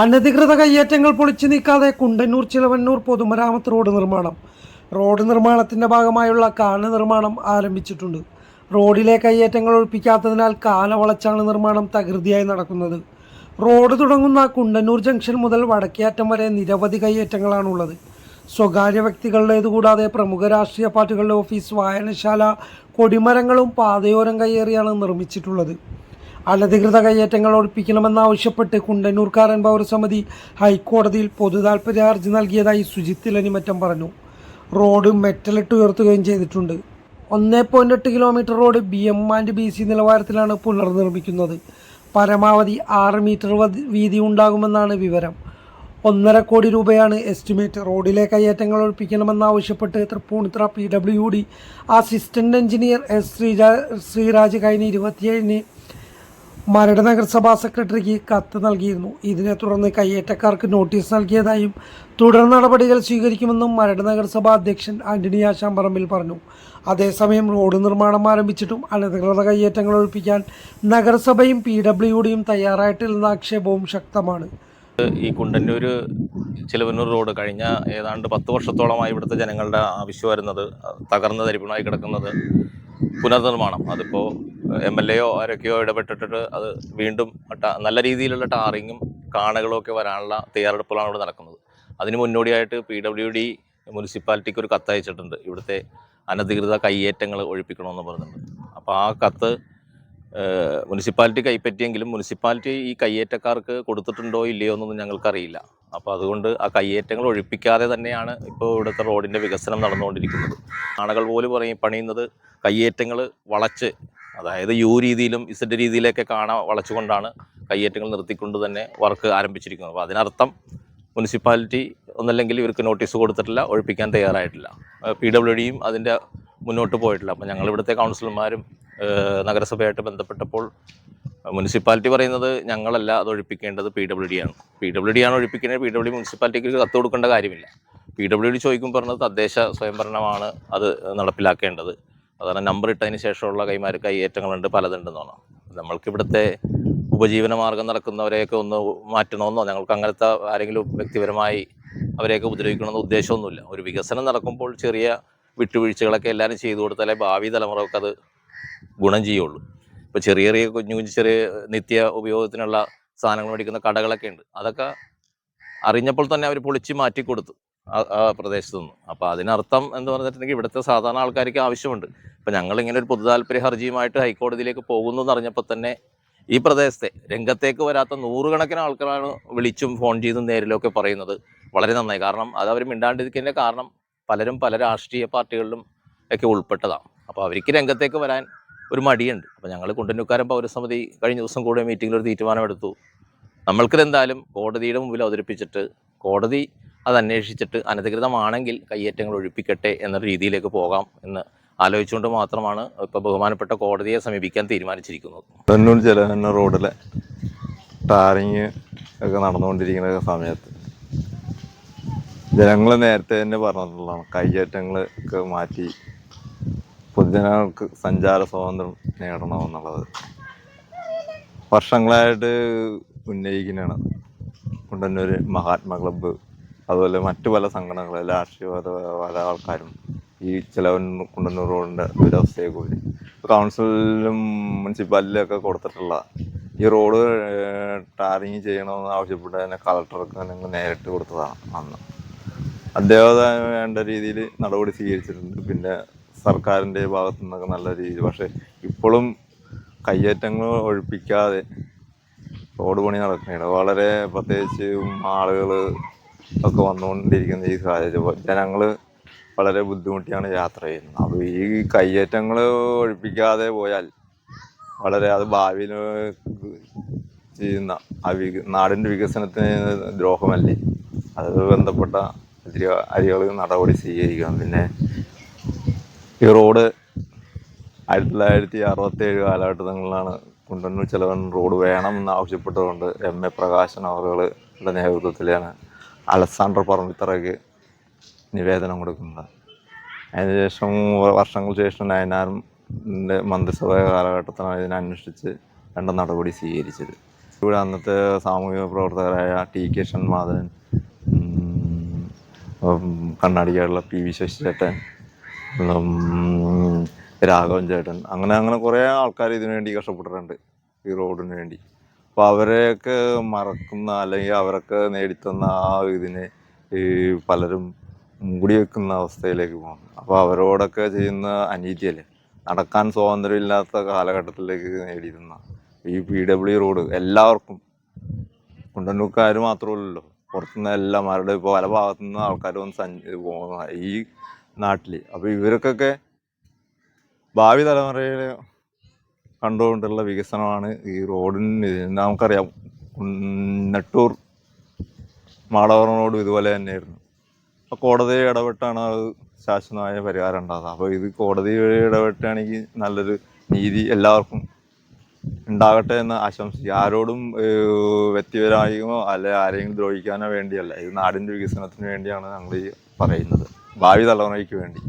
അനധികൃത കയ്യേറ്റങ്ങൾ പൊളിച്ചു നീക്കാതെ കുണ്ടന്നൂർ ചിലവന്നൂർ പൊതുമരാമത്ത് റോഡ് നിർമ്മാണം. റോഡ് നിർമ്മാണത്തിന്റെ ഭാഗമായുള്ള കാന നിർമ്മാണം ആരംഭിച്ചിട്ടുണ്ട്. റോഡിലെ കയ്യേറ്റങ്ങൾ ഒഴിപ്പിക്കാത്തതിനാൽ കാന വളച്ചാണ് നിർമ്മാണം തകൃതിയായി നടക്കുന്നത്. റോഡ് തുടങ്ങുന്ന കുണ്ടന്നൂർ ജംഗ്ഷൻ മുതൽ വടക്കേയറ്റം വരെ നിരവധി കയ്യേറ്റങ്ങളാണുള്ളത്. സ്വകാര്യ വ്യക്തികളുടേത് കൂടാതെ പ്രമുഖ രാഷ്ട്രീയ പാർട്ടികളുടെ ഓഫീസ് വായനശാല കൊടിമരങ്ങളും പാതയോരം കയ്യേറിയാണ് നിർമ്മിച്ചിട്ടുള്ളത്. അനധികൃത കയ്യേറ്റങ്ങൾ ഒഴിപ്പിക്കണമെന്നാവശ്യപ്പെട്ട് കുണ്ടന്നൂർക്കാരൻ പൗരസമിതി ഹൈക്കോടതിയിൽ പൊതു താൽപ്പര്യ ഹർജി നൽകിയതായി സുജിത് ലനിമറ്റം പറഞ്ഞു. റോഡ് മെറ്റലിട്ട് ഉയർത്തുകയും ചെയ്തിട്ടുണ്ട്. ഒന്നേ പോയിന്റ് എട്ട് kilometre road B M and B C നിലവാരത്തിലാണ് പുനർനിർമ്മിക്കുന്നത്. പരമാവധി ആറ് മീറ്റർ വീതി ഉണ്ടാകുമെന്നാണ് വിവരം. ഒന്നര കോടി രൂപയാണ് എസ്റ്റിമേറ്റ്. റോഡിലെ കയ്യേറ്റങ്ങൾ ഒഴിപ്പിക്കണമെന്നാവശ്യപ്പെട്ട് Tripunithura P W D assistant engineer S Sreeraj Sreeraj കഴിഞ്ഞ ഇരുപത്തിയേഴിന് മരട് നഗരസഭാ സെക്രട്ടറിക്ക് കത്ത് നൽകിയിരുന്നു. ഇതിനെ തുടർന്ന് കയ്യേറ്റക്കാർക്ക് നോട്ടീസ് നൽകിയതായും തുടർ നടപടികൾ സ്വീകരിക്കുമെന്നും മരട് നഗരസഭാ അധ്യക്ഷൻ ആന്റണി ആശാമ്പറമ്പിൽ പറഞ്ഞു. അതേസമയം റോഡ് നിർമ്മാണം ആരംഭിച്ചിട്ടും അനധികൃത കയ്യേറ്റങ്ങൾ ഒഴിപ്പിക്കാൻ നഗരസഭയും പി ഡബ്ല്യു ഡിയും തയ്യാറായിട്ടില്ലെന്ന ആക്ഷേപവും ശക്തമാണ്. ഈ കുണ്ടന്നൂർ ചിലവന്നൂർ റോഡ് കഴിഞ്ഞ ഏതാണ്ട് പത്ത് വർഷത്തോളമായി ഇവിടുത്തെ ജനങ്ങളുടെ ആവശ്യം വരുന്നത് തകർന്ന തരിപ്പണമായി കിടക്കുന്നത് പുനർനിർമ്മാണം. അതിപ്പോൾ എം എൽ എയോ ആരൊക്കെയോ ഇടപെട്ടിട്ട് അത് വീണ്ടും നല്ല രീതിയിലുള്ള ടാറിങ്ങും കാണകളും ഒക്കെ വരാനുള്ള തയ്യാറെടുപ്പുകളാണ് ഇവിടെ നടക്കുന്നത്. അതിന് മുന്നോടിയായിട്ട് പി ഡബ്ല്യു ഡി മുനിസിപ്പാലിറ്റിക്ക് ഒരു കത്തയച്ചിട്ടുണ്ട്. ഇവിടുത്തെ അനധികൃത കയ്യേറ്റങ്ങൾ ഒഴിപ്പിക്കണമെന്ന് പറഞ്ഞിട്ടുണ്ട്. അപ്പോൾ ആ കത്ത് മുനിസിപ്പാലിറ്റി കൈപ്പറ്റിയെങ്കിലും മുനിസിപ്പാലിറ്റി ഈ കയ്യേറ്റക്കാർക്ക് കൊടുത്തിട്ടുണ്ടോ ഇല്ലയോ എന്നൊന്നും ഞങ്ങൾക്കറിയില്ല. അപ്പോൾ അതുകൊണ്ട് ആ കയ്യേറ്റങ്ങൾ ഒഴിപ്പിക്കാതെ തന്നെയാണ് ഇപ്പോൾ ഇവിടുത്തെ റോഡിന്റെ വികസനം നടന്നുകൊണ്ടിരിക്കുന്നത്. ആണകൾ പോലും പറയും പണിയുന്നത് കയ്യേറ്റങ്ങൾ വളച്ച് അതായത് യു രീതിയിലും ഇസഡ് രീതിയിലൊക്കെ കാണാൻ വളച്ചുകൊണ്ടാണ് കയ്യേറ്റങ്ങൾ നിർത്തിക്കൊണ്ട് തന്നെ വർക്ക് ആരംഭിച്ചിരിക്കുന്നത്. അപ്പോൾ അതിനർത്ഥം മുനിസിപ്പാലിറ്റി ഒന്നല്ലെങ്കിൽ ഇവർക്ക് നോട്ടീസ് കൊടുത്തിട്ടില്ല ഒഴിപ്പിക്കാൻ തയ്യാറായിട്ടില്ല. പി ഡബ്ല്യു ഡിയും അതിന്റെ മുന്നോട്ട് പോയിട്ടില്ല. അപ്പോൾ ഞങ്ങളിവിടുത്തെ കൗൺസിലർമാരും നഗരസഭയായിട്ട് ബന്ധപ്പെട്ടപ്പോൾ മുനിസിപ്പാലിറ്റി പറയുന്നത് ഞങ്ങളല്ല അത് ഒഴിപ്പിക്കേണ്ടത് പി ഡബ്ല്യു ഡി ആണ്. പി ഡബ്ല്യു ഡി ആണ് ഒഴിപ്പിക്കുന്നത്. പി ഡബ്ല്യു മുനിസിപ്പാലിറ്റിക്ക് കത്ത് കൊടുക്കേണ്ട കാര്യമില്ല. പി ഡബ്ല്യു ഡി ചോദിക്കും പറഞ്ഞത് തദ്ദേശ സ്വയംഭരണമാണ് അത് നടപ്പിലാക്കേണ്ടത്. അതാണ് നമ്പർ ഇട്ടതിന് ശേഷമുള്ള കൈമാറി കൈയേറ്റങ്ങളുണ്ട് പലതുണ്ടെന്നാണ്. നമ്മൾക്ക് ഇവിടുത്തെ ഉപജീവന മാർഗം നടക്കുന്നവരെയൊക്കെ ഒന്ന് മാറ്റണമെന്നോ ഞങ്ങൾക്ക് അങ്ങനത്തെ ആരെങ്കിലും വ്യക്തിപരമായി അവരെയൊക്കെ ഉപദ്രവിക്കണമെന്ന ഉദ്ദേശമൊന്നുമില്ല. ഒരു വികസനം നടക്കുമ്പോൾ ചെറിയ വിട്ടുവീഴ്ചകളൊക്കെ എല്ലാവരും ചെയ്തു കൊടുത്താലേ ഭാവി തലമുറകൾക്ക് അത് ഗുണം ചെയ്യുള്ളൂ. ഇപ്പോൾ ചെറിയ ചെറിയ കുഞ്ഞു കുഞ്ഞു ചെറിയ നിത്യ ഉപയോഗത്തിനുള്ള സാധനങ്ങൾ മേടിക്കുന്ന കടകളൊക്കെ ഉണ്ട്. അതൊക്കെ അറിഞ്ഞപ്പോൾ തന്നെ അവർ പൊളിച്ച് മാറ്റി കൊടുത്തു ആ- പ്രദേശത്തു നിന്ന്. അപ്പോൾ അതിനർത്ഥം എന്ന് പറഞ്ഞിട്ടുണ്ടെങ്കിൽ ഇവിടുത്തെ സാധാരണ ആൾക്കാർക്ക് ആവശ്യമുണ്ട്. ഇപ്പോൾ ഞങ്ങൾ ഇങ്ങനെ ഒരു പൊതു താല്പര്യ ഹർജിയുമായിട്ട് ഹൈക്കോടതിയിലേക്ക് പോകുന്നു എന്നറിഞ്ഞപ്പോൾ തന്നെ ഈ പ്രദേശത്തെ രംഗത്തേക്ക് വരാത്ത നൂറുകണക്കിന് ആൾക്കാരാണ് വിളിച്ചും ഫോൺ ചെയ്തും നേരിലൊക്കെ പറയുന്നത് വളരെ നന്നായി. കാരണം അത് അവർ മിണ്ടാണ്ടിരിക്കുന്നതിന്റെ കാരണം പലരും പല രാഷ്ട്രീയ പാർട്ടികളിലും ഒക്കെ ഉൾപ്പെട്ടതാണ്. അപ്പോൾ അവർക്ക് രംഗത്തേക്ക് വരാൻ ഒരു മടിയുണ്ട്. അപ്പോൾ ഞങ്ങൾ കുണ്ടന്നൂക്കാരൻ പൗരസമിതി കഴിഞ്ഞ ദിവസം കൂടെ മീറ്റിങ്ങിൽ ഒരു തീരുമാനമെടുത്തു. നമ്മൾക്കിത് എന്തായാലും കോടതിയുടെ മുമ്പിൽ അവതരിപ്പിച്ചിട്ട് കോടതി അത് അനധികൃതമാണെങ്കിൽ കയ്യേറ്റങ്ങൾ ഒഴിപ്പിക്കട്ടെ എന്ന രീതിയിലേക്ക് പോകാം എന്ന് ആലോചിച്ചുകൊണ്ട് മാത്രമാണ് ഇപ്പോൾ ബഹുമാനപ്പെട്ട കോടതിയെ സമീപിക്കാൻ തീരുമാനിച്ചിരിക്കുന്നത്. തന്നൂർ ജലഹന്ന റോഡിലെ ടാറിങ് ഒക്കെ നടന്നുകൊണ്ടിരിക്കുന്ന സമയത്ത് ജനങ്ങൾ നേരത്തെ തന്നെ പറഞ്ഞിട്ടുള്ളതാണ്. കയ്യേറ്റങ്ങൾ ഒക്കെ മാറ്റി പൊതുജനങ്ങൾക്ക് സഞ്ചാര സ്വാതന്ത്ര്യം നേടണമെന്നുള്ളത്. വർഷങ്ങളായിട്ട് ഉന്നയിക്കുന്നതാണ് കുണ്ടന്നൂർ മഹാത്മാ ക്ലബ്ബ്. അതുപോലെ മറ്റു പല സംഘടനകൾ രാഷ്ട്രീയ പല- ആൾക്കാരും ഈ ചിലവൻ കുണ്ടന്നൂർ റോഡിന്റെ ദുരവസ്ഥയെ കൂടി കൗൺസിലിലും മുനിസിപ്പാലിറ്റിയിലും ഒക്കെ കൊടുത്തിട്ടുള്ള ഈ റോഡ് ടാറിങ് ചെയ്യണമെന്ന് ആവശ്യപ്പെട്ട് തന്നെ കളക്ടർക്ക് ഞങ്ങൾ നേരിട്ട് കൊടുത്തതാണ് അന്ന്. അദ്ദേഹം വേണ്ട രീതിയിൽ നടപടി സ്വീകരിച്ചിട്ടുണ്ട്. പിന്നെ സർക്കാരിന്റെ ഭാഗത്തു നിന്നൊക്കെ നല്ല രീതിയിൽ. പക്ഷേ ഇപ്പോഴും കയ്യേറ്റങ്ങൾ ഒഴിപ്പിക്കാതെ റോഡ് പണി നടക്കുകയാണ് വളരെ പ്രത്യേകിച്ച് ആളുകൾ ഒക്കെ വന്നുകൊണ്ടിരിക്കുന്ന ഈ സാഹചര്യം. ജനങ്ങൾ വളരെ ബുദ്ധിമുട്ടിയാണ് യാത്ര ചെയ്യുന്നത്. അപ്പോൾ ഈ കയ്യേറ്റങ്ങൾ ഒഴിപ്പിക്കാതെ പോയാൽ വളരെ അത് ഭാവിയിൽ ചെയ്യുന്ന ആ വിക നാടിന്റെ വികസനത്തിന് ദ്രോഹമല്ലേ? അത് ബന്ധപ്പെട്ട അരികൾ നടപടി സ്വീകരിക്കണം. പിന്നെ ഈ റോഡ് ആയിരത്തി തൊള്ളായിരത്തി അറുപത്തേഴ് കാലഘട്ടങ്ങളിലാണ് കുണ്ടന്നൂർ ചെലവൻ റോഡ് വേണമെന്ന് ആവശ്യപ്പെട്ടുകൊണ്ട് എം എ പ്രകാശൻ അവറുകളുടെ നേതൃത്വത്തിലാണ് അലക്സാണ്ടർ പറമ്പിത്തറയ്ക്ക് നിവേദനം കൊടുക്കുന്നത്. അതിനുശേഷം വർഷങ്ങൾക്ക് ശേഷം നയനാരും മന്ത്രിസഭ ഇതിനെ അന്വേഷിച്ച് വേണ്ട നടപടി സ്വീകരിച്ചത്. ഇവിടെ അന്നത്തെ സാമൂഹിക പ്രവർത്തകരായ ടി കെ ഷൺമാധവൻ കണ്ണാടിക്കാരുള്ള പി വി ശശിചേട്ടൻ രാഘവൻ ചേട്ടൻ. അങ്ങനെ അങ്ങനെ കുറേ ആൾക്കാർ ഇതിനു വേണ്ടി കഷ്ടപ്പെട്ടിട്ടുണ്ട് ഈ റോഡിന് വേണ്ടി. അപ്പോൾ അവരെയൊക്കെ മറക്കുന്ന അല്ലെങ്കിൽ അവരൊക്കെ നേടിത്തന്ന ആ ഇതിനെ ഈ പലരും മൂടി വെക്കുന്ന അവസ്ഥയിലേക്ക് പോകുന്നു. അപ്പോൾ അവരോടൊക്കെ ചെയ്യുന്ന അനീതിയല്ലേ? നടക്കാൻ സ്വാതന്ത്ര്യമില്ലാത്ത കാലഘട്ടത്തിലേക്ക് നേടിയിരുന്ന ഈ പി ഡബ്ല്യു റോഡ് എല്ലാവർക്കും. കുണ്ടന്നൂക്കാർ മാത്രമല്ലല്ലോ. പുറത്തുനിന്ന് എല്ലാമാരുടെ ഇപ്പോൾ പല ഭാഗത്തുനിന്ന് ആൾക്കാർ വന്ന് സഞ്ച് പോകുന്ന ഈ നാട്ടിൽ അപ്പോൾ ഇവർക്കൊക്കെ ഭാവി തലമുറയിൽ കണ്ടുകൊണ്ടുള്ള വികസനമാണ് ഈ റോഡിന്. നമുക്കറിയാം. നെട്ടൂർ മാളവർ റോഡും ഇതുപോലെ തന്നെയായിരുന്നു. അപ്പോൾ കോടതി ഇടപെട്ടാണ് അത് ശാശ്വതമായ പരിഹാരം ഉണ്ടാകുന്നത് അപ്പോൾ ഇത് കോടതി വഴി ഇടപെട്ടാണെങ്കിൽ നല്ലൊരു നീതി എല്ലാവർക്കും ഉണ്ടാകട്ടെ എന്ന് ആശംസിക്കുക ആരോടും വ്യക്തിപരമായോ അല്ലെ ആരെങ്കിലും ദ്രോഹിക്കാനോ വേണ്ടിയല്ല. ഇത് നാടിന്റെ വികസനത്തിന് വേണ്ടിയാണ് ഞങ്ങൾ ഈ പറയുന്നത്. ഭാവി തലമുറയ്ക്ക് വേണ്ടി.